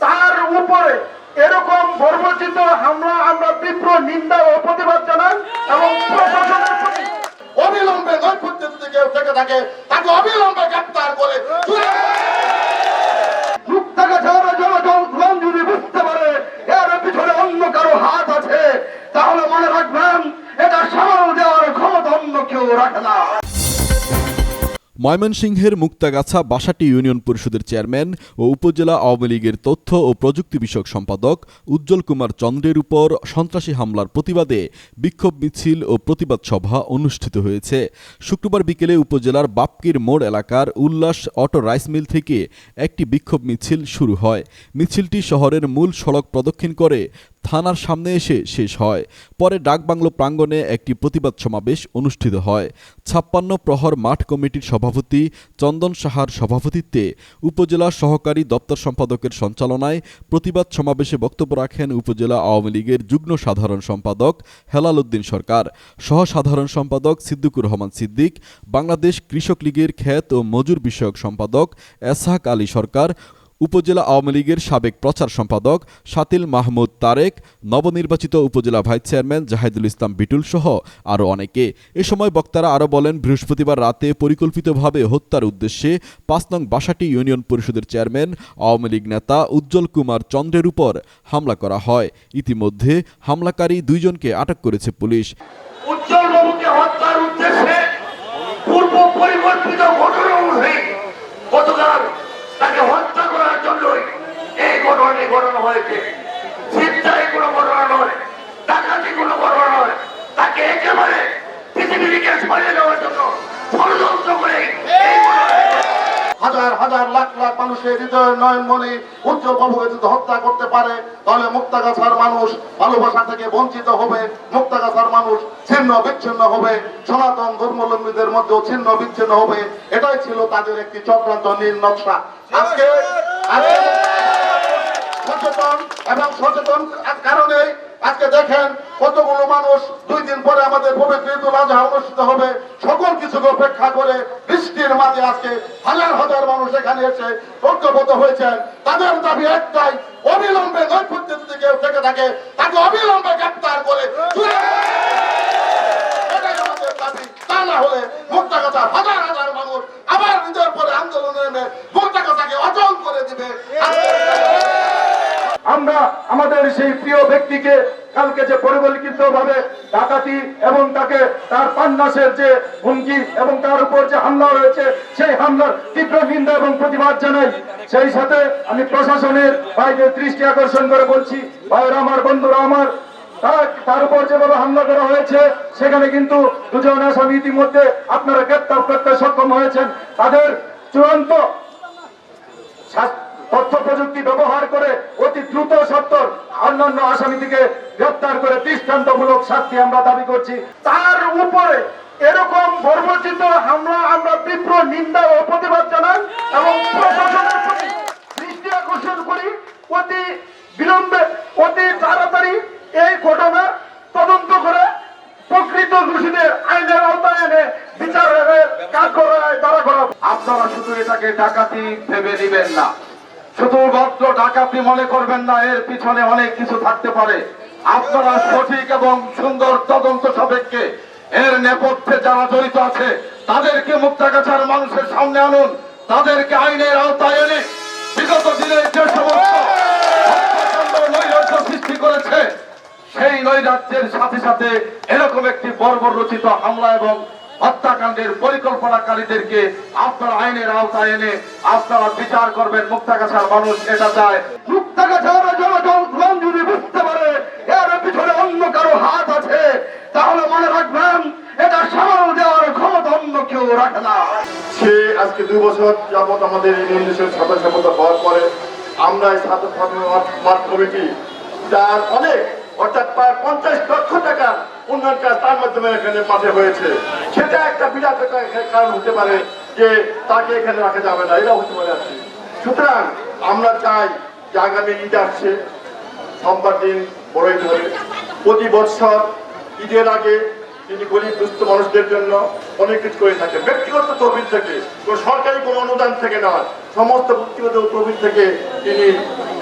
তার উপরে এরকম বর্বচিত হামলা আমরা তীব্র নিন্দা ও প্রতিবাদ জানাই এবং প্রশাসনের প্রতি অবিলম্বে নৈপুণ্য যদি কেউ থেকে থাকে তাকে অবিলম্বে গ্রেপ্তার করে মুক্তাগাছার জনগণ যদি বুঝতে পারে এর পিছনে অন্য কারও হাত আছে তাহলে মনে রাখবেন এটা সামাল দেওয়ার ক্ষমতা অন্য কেউ রাখে না। ময়মনসিংহের মুক্তাগাছা বাসাটি ইউনিয়ন পরিষদের চেয়ারম্যান ও উপজেলা আওয়ামী লীগের তথ্য ও প্রযুক্তি বিষয়ক সম্পাদক উজ্জ্বল কুমার চন্দ্রের উপর সন্ত্রাসী হামলার প্রতিবাদে বিক্ষোভ মিছিল ও প্রতিবাদ সভা অনুষ্ঠিত হয়েছে। শুক্রবার বিকেলে উপজেলার বাপকির মোড় এলাকার উল্লাস অটো রাইস মিল থেকে একটি বিক্ষোভ মিছিল শুরু হয়। মিছিলটি শহরের মূল সড়ক প্রদক্ষিণ করে থানার সামনে এসে শেষ হয়। পরে ডাকবাংলো প্রাঙ্গণে একটি প্রতিবাদ সমাবেশ অনুষ্ঠিত হয়। ছাপ্পান্ন প্রহর মাঠ কমিটির সভাপতি চন্দন সাহার সভাপতিত্বে উপজেলা সহকারী দপ্তর সম্পাদকের সঞ্চালনায় প্রতিবাদ সমাবেশে বক্তব্য রাখেন উপজেলা আওয়ামী লীগের যুগ্ম সাধারণ সম্পাদক হেলাল উদ্দিন সরকার সহ সাধারণ সম্পাদক সিদ্দিকুর রহমান সিদ্দিক, বাংলাদেশ কৃষক লীগের খ্যাত ও মজুর বিষয়ক সম্পাদক এসহাক আলী সরকার উপজেলা আওয়ামী লীগের সাবেক প্রচার সম্পাদক শাতিল মাহমুদ তারেক, নবনির্বাচিত উপজেলা ভাইস চেয়ারম্যান জাহিদুল ইসলাম বিটুল সহ আরও অনেকে। এ সময় বক্তারা আরও বলেন, বৃহস্পতিবার রাতে পরিকল্পিতভাবে হত্যার উদ্দেশ্যে পাঁচ নং বাসাটি ইউনিয়ন পরিষদের চেয়ারম্যান, আওয়ামী লীগ নেতা উজ্জ্বল কুমার চন্দ্রের উপর হামলা করা হয়। ইতিমধ্যে হামলাকারী দুইজনকে আটক করেছে পুলিশ। ঘটনা অনুযায়ী গতকাল তাকে হত্যা জন্যই ঘটনাটি ঘটনা হয়েছে। চিন্তায় কোনো নয় ডাকাতি কোনো নয়। তাকে একেবারে পৃথিবী থেকে সরিয়ে দেওয়ার জন্য হাজার হাজার, লাখ লাখ মানুষের হৃদয় নয়ন মনে উজ্জ্বল যদি হত্যা করতে পারে, তাহলে মুক্তাগাছার মানুষ ভালোবাসা থেকে বঞ্চিত হবে। মুক্তাগাছার মানুষ ছিন্ন বিচ্ছিন্ন হবে। সনাতন ধর্মাবলম্বীদের মধ্যেও ছিন্ন বিচ্ছিন্ন হবে। এটাই ছিল তাদের একটি চক্রান্ত নীল নকশা। আজকে সচেতন এবং সচেতন কারণে আজকে দেখেন কতগুলো মানুষ দুই দিন পরে আমাদের পবিত্র আজহা অনুষ্ঠিত হবে। সকল কিছুকে উপেক্ষা করে বৃষ্টির মাঝে আজকে হাজার হাজার মানুষ এখানে এসে ঐক্যবদ্ধ হয়েছেন। তাদের দাবি একটাই, অবিলম্বে নৈপুণ্য যদি কেউ থেকে থাকে, তাকে অবিলম্বে গ্রেপ্তার করে তা হলে মুক্তাগাছা হাজার হাজার মানুষ আবার নিজের পরে আন্দোলনে নেমে মুক্তাগাছাকে অচল করে দিবে। আমরা আমাদের সেই প্রিয় ব্যক্তিকে কালকে যে পরিকল্পিত ভাবে ডাকাতি এবং তাকে তার পান্নাসের যে হুমকি এবং তার উপর যে হামলা হয়েছে, সেই হামলার তীব্র নিন্দা এবং প্রতিবাদ জানাই। সেই সাথে আমি প্রশাসনের বাইরে দৃষ্টি আকর্ষণ করে বলছি, ভাইয়েরা আমার, বন্ধুরা আমার, তার- উপর যেভাবে হামলা করা হয়েছে, সেখানে কিন্তু দুজন আসামি ইতিমধ্যে আপনারা গ্রেপ্তার করতে সক্ষম হয়েছেন। তাদের চূড়ান্ত তথ্য প্রযুক্তি ব্যবহার করে অতি দ্রুত সত্তর অন্যান্য আসামিটিকে গ্রেপ্তার করে দৃষ্টান্তমূলক শাস্তি আমরা দাবি করছি। তার উপরে এরকম বর্বচিত হামলা আমরা তীব্র নিন্দা ও প্রতিবাদ জানাই এবং প্রশাসনের প্রতি দৃষ্টি আকর্ষণ করি। অতি বিলম্বে, অতি তাড়াতাড়ি এই ঘটনা তদন্ত করে প্রকৃত দোষীদের আইনের আওতায় এনে বিচারের কাজ করায় তারা করা আপনারা শুধু এটাকে ডাকাতি ভেবে নিবেন না। শুধু মাত্র ডাকাতি মনে করবেন না, এর পিছনে অনেক কিছু থাকতে পারে। আপনারা সঠিক এবং সুন্দর তদন্ত সাপেক্ষে এর নেপথ্যে যারা জড়িত আছে, তাদেরকে মুক্তাগাছার মানুষের সামনে আনুন। তাদেরকে আইনের আওতায় এনে বিগত দিনের যে সমস্ত সৃষ্টি করেছে, সেই নৈরাজ্যের সাথে সাথে এরকম একটি বর্বর রচিত হামলা এবং হত্যাকাণ্ডের পরিকল্পনাকারীদেরকে আপনারা আইনের আওতায় এনে আপনারা বিচার করবেন, মুক্তাগাছার মানুষ এটা চায়। মুক্তাগাছার জনগণ যদি বুঝতে পারে, এর পিছনে অন্য কারও হাত আছে। তাহলে মনে রাখবেন আজকে দুই বছর যার অর্থাৎ পঞ্চাশ লক্ষ টাকা উন্নয়ন কাজ তার মাধ্যমে এখানে মাঠে হয়েছে। সেটা একটা বিরাট কারণ হতে পারে যে তাকে এখানে রাখা যাবে না এটা হতে পারে আছে সুতরাং আমরা চাই যে আগামী ঈদ আসছে, সোমবার দিন বড় ঈদ হবে প্রতি বছর ঈদের আগে তিনি গরিব, দুস্থ মানুষদের জন্য অনেক কিছু করে থাকেন। ব্যক্তিগত তহবিল থেকে, কোনো সরকারি কোনো অনুদান থেকে নয় সমস্ত ব্যক্তিগত তহবিল থেকে তিনি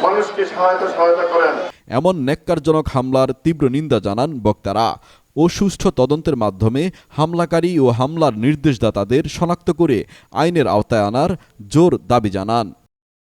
মানুষকে সহায়তা সহায়তা করেন। এমন ন্যাক্কারজনক হামলার তীব্র নিন্দা জানান বক্তারা। ও সুষ্ঠু তদন্তের মাধ্যমে হামলাকারী ও হামলার নির্দেশদাতাদের শনাক্ত করে আইনের আওতায় আনার জোর দাবি জানান।